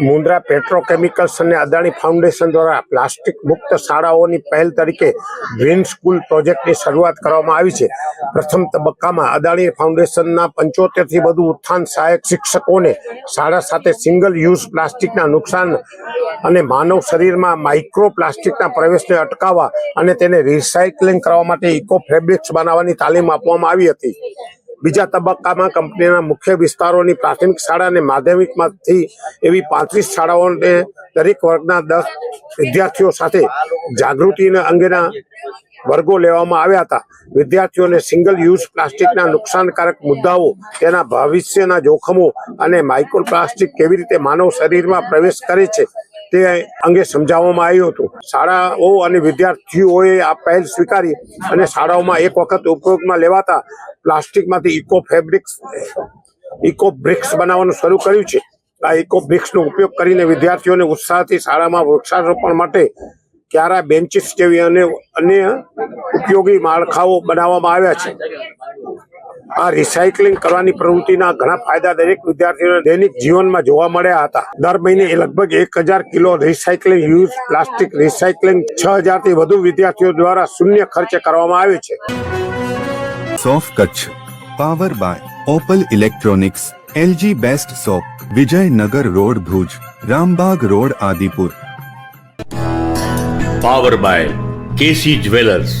Mundra petrochemicals અને Adani foundation દ્વારા plastic મુક્ત શાળાઓની પહેલ તરીકે ગ્રીન સ્કૂલ પ્રોજેક્ટની શરૂઆત કરવામાં આવી છે. પ્રથમ તબક્કામાં અદાણી ફાઉન્ડેશનના પંચોતેરથી વધુ ઉત્થાન સહાયક શિક્ષકોને શાળા સાથે સિંગલ યુઝ પ્લાસ્ટિકના નુકસાન અને માનવ શરીરમાં માઇક્રો પ્લાસ્ટિકના પ્રવેશને અટકાવવા અને તેને રિસાયકલિંગ કરવા માટે ઇકો ફેબ્રિક્સ બનાવવાની તાલીમ આપવામાં આવી હતી. બીજા તબક્કામાં કંપનીના મુખ્ય વિસ્તારોની પ્રાથમિક શાળા અને માધ્યમિકમાંથી એવી પાંત્રીસ શાળાઓને દરેક વર્ગના દસ વિદ્યાર્થીઓ સાથે જાગૃતિ અંગેના વર્ગો લેવામાં આવ્યા હતા. વિદ્યાર્થીઓને સિંગલ યુઝ પ્લાસ્ટિકના નુકસાનકારક મુદ્દાઓ, તેના ભવિષ્યના જોખમો અને માઇક્રો પ્લાસ્ટિક કેવી રીતે માનવ શરીરમાં પ્રવેશ કરે છે તે અંગે સમજાવવામાં આવ્યું હતું. શાળાઓ અને વિદ્યાર્થીઓએ આ પહેલ સ્વીકારી અને શાળાઓમાં એક વખત ઉપયોગમાં લેવાતા પ્લાસ્ટિકમાંથી ઇકો ફેબ્રિક્સ, ઇકો બ્રિક્સ બનાવવાનું શરૂ કર્યું છે. આ ઇકો બ્રિક્સનો ઉપયોગ કરીને વિદ્યાર્થીઓને ઉત્સાહથી શાળામાં વૃક્ષારોપણ માટે ક્યારા બેન્ચીસ જેવી અને અન્ય ઉપયોગી માળખાઓ બનાવવામાં આવ્યા છે. આ રિસાયકલિંગ કરવાની પ્રવૃત્તિના ઘણા ફાયદા દરેક વિદ્યાર્થીઓને દૈનિક જીવનમાં જોવા મળ્યા હતા. દર મહિને લગભગ એક હજાર kilo recycling use plastic recycling છ હજારથી વધુ વિદ્યાર્થીઓ દ્વારા શૂન્ય ખર્ચે કરવામાં આવે છે. સોફ Kutch power by opal electronics LG best shop Vijaynagar road Bhuj Rambag road Adipur. Power by KC jewellers.